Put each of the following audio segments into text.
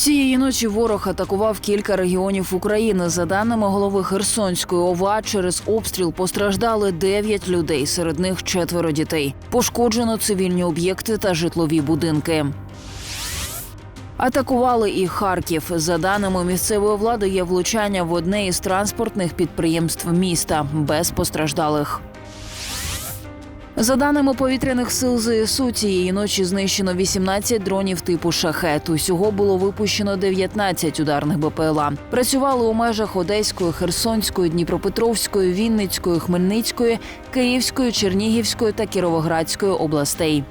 Цієї ночі ворог атакував кілька регіонів України. За даними голови Херсонської ОВА, через обстріл постраждали 9 людей, серед них четверо дітей. Пошкоджено цивільні об'єкти та житлові будинки. Атакували і Харків. За даними місцевої влади, є влучання в одне із транспортних підприємств міста без постраждалих. За даними повітряних сил ЗСУ, цієї ночі знищено 18 дронів типу шахет. Усього було випущено 19 ударних БПЛА. Працювали у межах Одеської, Херсонської, Дніпропетровської, Вінницької, Хмельницької, Київської, Чернігівської та Кіровоградської областей.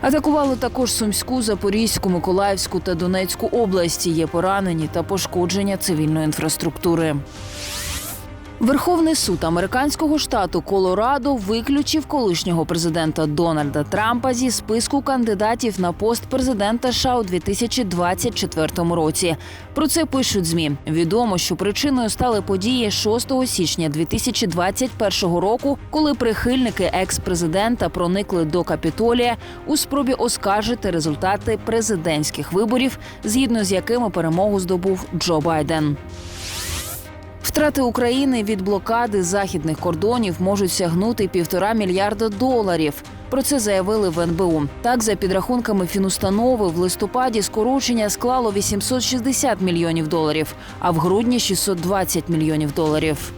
Атакували також Сумську, Запорізьку, Миколаївську та Донецьку області. Є поранені та пошкодження цивільної інфраструктури. Верховний суд американського штату Колорадо виключив колишнього президента Дональда Трампа зі списку кандидатів на пост президента США у 2024 році. Про це пишуть змі. Відомо, що причиною стали події 6 січня 2021 року, коли прихильники екс-президента проникли до Капітолія у спробі оскаржити результати президентських виборів, згідно з якими перемогу здобув Джо Байден. Втрати України від блокади західних кордонів можуть сягнути півтора мільярда доларів. Про це заявили в НБУ. Так, за підрахунками фінустанови, в листопаді скорочення склало 860 мільйонів доларів, а в грудні 620 мільйонів доларів.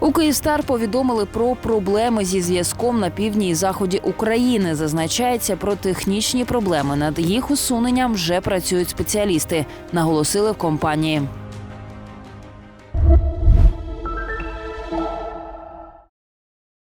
У Київстар повідомили про проблеми зі зв'язком на півдні і заході України. Зазначається про технічні проблеми. Над їх усуненням вже працюють спеціалісти, наголосили в компанії.